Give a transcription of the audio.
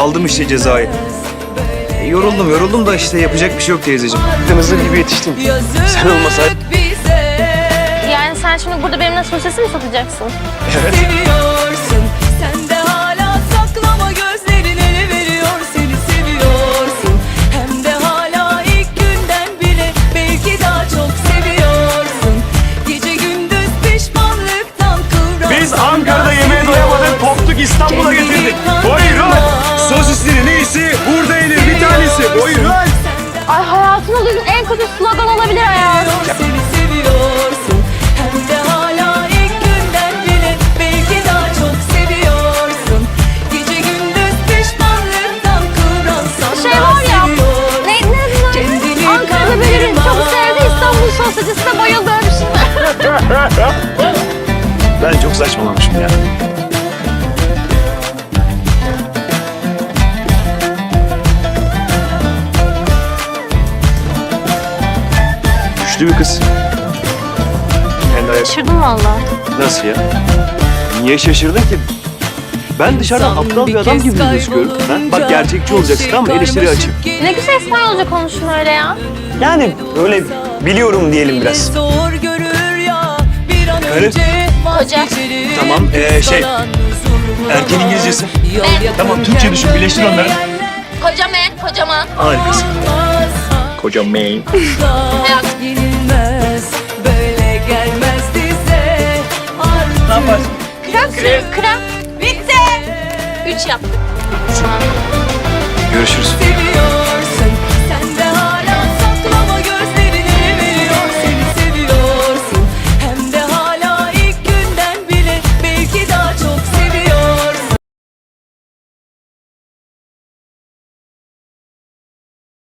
Aldım işte cezayı. E, yoruldum yoruldum da işte yapacak bir şey yok teyzeciğim. Ben hazır gibi yetiştim. Sen olmasaydın. Yani sen şimdi burada benimle sosisi mi satacaksın? Evet. Seviyorsun Sen de hala saklama gözlerin ele veriyor Seni seviyorsun Hem de hala ilk günden bile Belki daha çok seviyorsun Gece gündüz pişmanlıktan kıvransın Biz Ankara'da yemeğe doyamadık, koptuk İstanbul'a getirdik. Buyurun. Sosislerin iyisi burada yenir bir tanesi. Buyurun. Ay hayatımda duyduğum en kötü slogan olabilir hayatım. Seni seviyorsun Hem de hala ilk günden bile Belki daha çok seviyorsun Gece gündüz pişmanlıktan kıvransan Şey var ya, seviyorsun. ne, ne, Kendini ne, Ankara'da böyle çok sevdi İstanbul sosisine bayıldı öyle bir şey mi? Ben çok saçmalamışım ya. Güçlü bir kız. Şaşırdım valla. Nasıl ya? Niye şaşırdın ki? Ben dışarıdan İnsan aptal bir adam gibi gözüküyorum. Ha? Bak gerçekçi olacaksın mı? şey Eleştiri açık. Ne güzel İspanyolca konuştun öyle ya. Yani öyle biliyorum diyelim biraz. Zor görür ya bir an Karı. önce. Tamam, ee, şey, Kalan erken İngilizcesi. Yol yakınken Tamam, Türkçe düşün, birleştir onları. böyle Kocaman, kocaman. Harikasın. olmaz. Kocam 3 yaptık. Görüşürüz. Seviyorum.